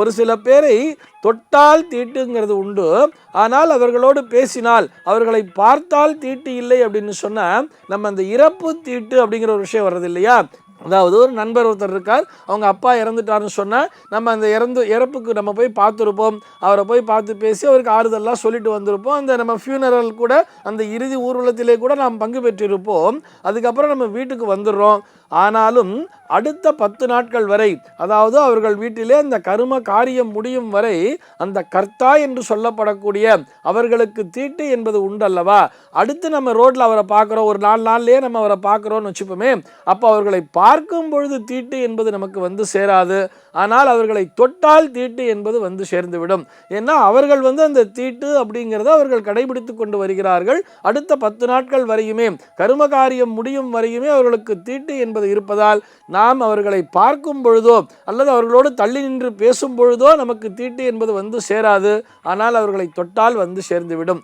ஒரு சில பேரை தொட்டால் தீட்டுங்கிறது உண்டு. ஆனால் அவர்களோடு பேசினால் அவர்களை பார்த்தால் தீட்டு இல்லை அப்படின்னு சொன்னால் நம்ம அந்த இறப்பு தீட்டு அப்படிங்கிற ஒரு விஷயம் வர்றது இல்லையா? அதாவது ஒரு நண்பர் ஒருத்தர் இருக்கார் அவங்க அப்பா இறந்துட்டாருன்னு சொன்னால் நம்ம அந்த இறந்து இறப்புக்கு நம்ம போய் பார்த்துருப்போம். அவரை போய் பார்த்து பேசி அவருக்கு ஆறுதல்லாம் சொல்லிட்டு வந்திருப்போம். அந்த நம்ம ஃபியூனரல் கூட அந்த இறுதி ஊர்வலத்திலே கூட நாம் பங்கு பெற்றிருப்போம். அதுக்கப்புறம் நம்ம வீட்டுக்கு வந்துடுறோம். ஆனாலும் அடுத்த பத்து நாட்கள் வரை அதாவது அவர்கள் வீட்டிலே அந்த கரும காரியம் முடியும் வரை அந்த கர்த்தா என்று சொல்லப்படக்கூடிய அவர்களுக்கு தீட்டு என்பது உண்டல்லவா? அடுத்து நம்ம ரோட்ல அவரை பார்க்குறோம் ஒரு நாலு நாள்லயே நம்ம அவரை பார்க்குறோன்னு வச்சுப்போமே அப்போ அவர்களை பார்க்கும் பொழுது தீட்டு என்பது நமக்கு வந்து சேராது. ஆனால் அவர்களை தொட்டால் தீட்டு என்பது வந்து சேர்ந்து விடும் ஏன்னா அவர்கள் வந்து அந்த தீட்டு அப்படிங்கிறத அவர்கள் கடைபிடித்து கொண்டு வருகிறார்கள். அடுத்த பத்து நாட்கள் வரையுமே கரும காரியம் முடியும் வரையுமே அவர்களுக்கு தீட்டு என்பது இருப்பதால் நாம் அவர்களை பார்க்கும் பொழுதோ அல்லது அவர்களோடு தள்ளி நின்று பேசும் பொழுதோ நமக்கு தீட்டு என்பது வந்து சேராது. ஆனால் அவர்களை தொட்டால் வந்து சேர்ந்துவிடும்.